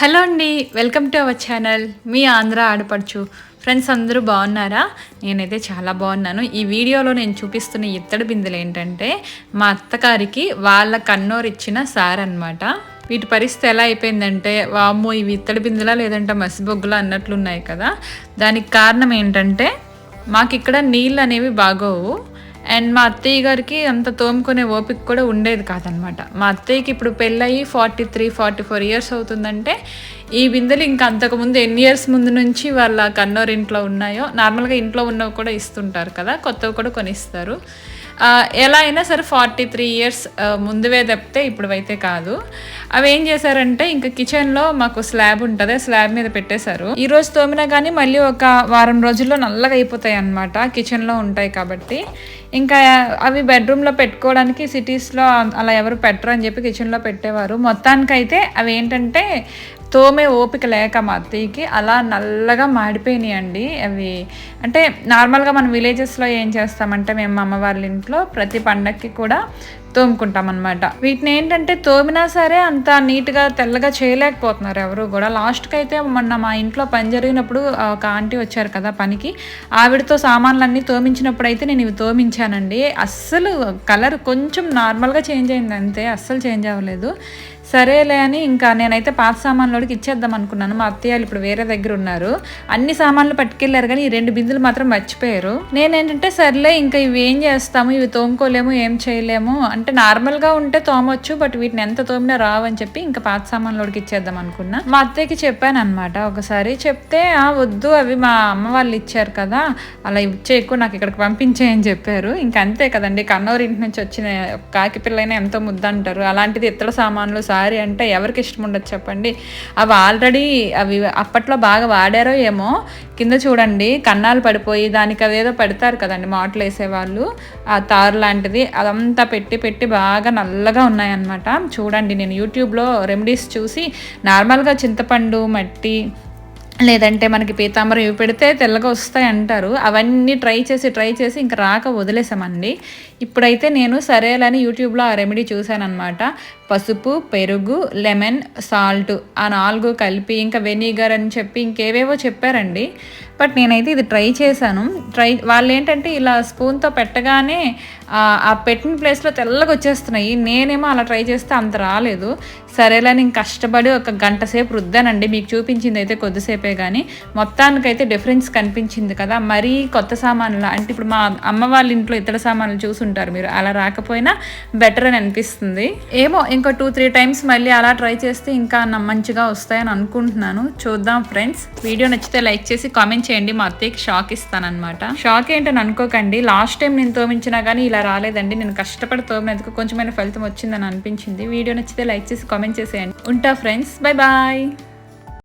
Hello అండి welcome to our channel. మీ ఆంధ్ర ఆడపడుచు. ఫ్రెండ్స్ అందరూ బాగున్నారా? నేనైతే చాలా బాగున్నాను. ఈ వీడియోలో నేను చూపిస్తున్న ఇత్తడి బిందెలు ఏంటంటే మా అత్తగారికి వాళ్ళ కన్నోరు ఇచ్చిన సార్ అనమాట వీటి పరిస్థితి ఎలా అయిపోయిందంటే వామ్మో ఇవి ఇత్తడి బిందెలా లేదంటే మసిబొగ్గులా అన్నట్లున్నాయి కదా. దానికి కారణం ఏంటంటే మాకు ఇక్కడ నీళ్ళు అనేవి బాగోవు. అండ్ మా అత్తయ్య గారికి అంత తోముకునే ఓపిక కూడా ఉండేది కాదనమాట. మా అత్తయ్యకి ఇప్పుడు పెళ్ళయి forty three forty four years అవుతుందంటే ఈ బిందెలు ఇంకా అంతకుముందు ఎన్ని ఇయర్స్ ముందు నుంచి వాళ్ళ కన్నోరు ఇంట్లో ఉన్నాయో నార్మల్గా ఇంట్లో ఉన్నవి కూడా ఇస్తుంటారు కదా కొత్తవి కూడా కొనిస్తారు. ఎలా అయినా సరే ఫార్టీ త్రీ ఇయర్స్ ముందువే తప్పితే ఇప్పుడు అయితే కాదు. అవి ఏం చేశారంటే ఇంకా కిచెన్లో మాకు స్లాబ్ ఉంటుంది స్లాబ్ మీద పెట్టేశారు. ఈరోజు తోమినా కానీ మళ్ళీ ఒక వారం రోజుల్లో నల్లగా అయిపోతాయి అనమాట కిచెన్లో ఉంటాయి కాబట్టి. ఇంకా అవి బెడ్రూమ్లో పెట్టుకోవడానికి సిటీస్లో అలా ఎవరు పెట్టరు అని చెప్పి కిచెన్లో పెట్టేవారు. మొత్తానికైతే అవి ఏంటంటే తోమే ఓపిక లేక మా అత్తయ్యకి అలా నల్లగా మాడిపోయినాయి అండి అవి. అంటే నార్మల్గా మన విలేజెస్లో ఏం చేస్తామంటే మేము అమ్మ వాళ్ళ ఇంట్లో ప్రతి పండక్కి కూడా తోముకుంటాం అనమాట వీటిని ఏంటంటే తోమినా సరే అంత నీట్గా తెల్లగా చేయలేకపోతున్నారు ఎవరు కూడా. లాస్ట్కి అయితే మొన్న మా ఇంట్లో పని జరిగినప్పుడు ఒక ఆంటీ వచ్చారు కదా పనికి. ఆవిడతో సామాన్లన్నీ తోమించినప్పుడు అయితే నేను ఇవి తోమించానండి. అస్సలు కలర్ కొంచెం నార్మల్గా చేంజ్ అయింది అంతే అస్సలు చేంజ్ అవ్వలేదు. సరేలే అని ఇంకా నేనైతే పాత సామాన్లోకి ఇచ్చేద్దాం అనుకున్నాను. మా అత్తయ్యలు ఇప్పుడు వేరే దగ్గర ఉన్నారు. అన్ని సామాన్లు పట్టుకెళ్ళారు కానీ ఈ రెండు బిందులు మాత్రం మర్చిపోయారు. నేనేంటంటే సర్లే ఇంకా ఇవి ఏం చేస్తాము ఇవి తోముకోలేము ఏం చేయలేము అంటే నార్మల్గా ఉంటే తోమొచ్చు బట్ వీటిని ఎంత తోమినా రావని చెప్పి ఇంకా పాత సామాన్లోకి ఇచ్చేద్దాం అనుకున్నా. మా అత్తయ్యకి చెప్పాను అనమాట ఒకసారి చెప్తే "ఆ, వద్దు అవి మా అమ్మ వాళ్ళు ఇచ్చారు కదా అలా ఇచ్చే ఎక్కువ నాకు ఇక్కడికి పంపించేయని చెప్పారు. ఇంకా అంతే కదండి కన్నూరు ఇంటి నుంచి వచ్చిన కాకి పిల్లైనా ఎంతో ముద్దంటారు. అలాంటిది ఇతర సామాన్లు సారీ అంటే ఎవరికి ఇష్టం ఉండదు చెప్పండి. అవి ఆల్రెడీ అవి అప్పట్లో బాగా వాడారో ఏమో కింద చూడండి కన్నాలు పడిపోయి దానికి అదేదో పెడతారు కదండి మాటలు వేసేవాళ్ళు ఆ తారు లాంటిది అదంతా పెట్టి పెట్టి బాగా నల్లగా ఉన్నాయన్నమాట. చూడండి నేను యూట్యూబ్లో రెమెడీస్ చూసి నార్మల్గా చింతపండు మట్టి లేదంటే మనకి పీతాంబరం ఇవి పెడితే తెల్లగా వస్తాయి అంటారు. అవన్నీ ట్రై చేసి ట్రై చేసి ఇంకా రాక వదిలేసామండి. ఇప్పుడైతే నేను సరేలని యూట్యూబ్లో ఆ రెమెడీ చూశానమాట పసుపు పెరుగు లెమన్ సాల్ట్ ఆ నాలుగు కలిపి ఇంకా వెనిగర్ అని చెప్పి ఇంకేవేవో చెప్పారండి. బట్ నేనైతే ఇది ట్రై చేశాను. ట్రై వాళ్ళు ఏంటంటే ఇలా స్పూన్తో పెట్టగానే ఆ పెట్టిన ప్లేస్లో తెల్లగా వచ్చేస్తున్నాయి. నేనేమో అలా ట్రై చేస్తే అంత రాలేదు. సరేలా నేను కష్టపడి ఒక గంట సేపు రుద్దానండి. మీకు చూపించింది అయితే కొద్దిసేపే కానీ మొత్తానికైతే డిఫరెన్స్ కనిపించింది కదా. మరీ కొత్త సామాన్లు అంటే ఇప్పుడు మా అమ్మ వాళ్ళ ఇంట్లో ఇతర సామాన్లు చూసుంటారు మీరు. అలా రాకపోయినా బెటర్ అని అనిపిస్తుంది. ఏమో ఇంకో టూ త్రీ టైమ్స్ మళ్ళీ అలా ట్రై చేస్తే ఇంకా మంచిగా వస్తాయని అనుకుంటున్నాను. చూద్దాం ఫ్రెండ్స్ వీడియో నచ్చితే లైక్ చేసి కామెంట్ చేయండి. మా అత్తయ్యకి షాక్ ఇస్తానమాట షాక్ ఏంటని అనుకోకండి. లాస్ట్ టైం నేను తోమించినా కానీ ఇలా రాలేదండి. నేను కష్టపడి తోమినందుకు కొంచెమైన ఫలితం వచ్చిందని అనిపించింది. వీడియో నచ్చితే లైక్ చేసి కామెంట్ చేసేయండి. ఉంటా ఫ్రెండ్స్ బై బాయ్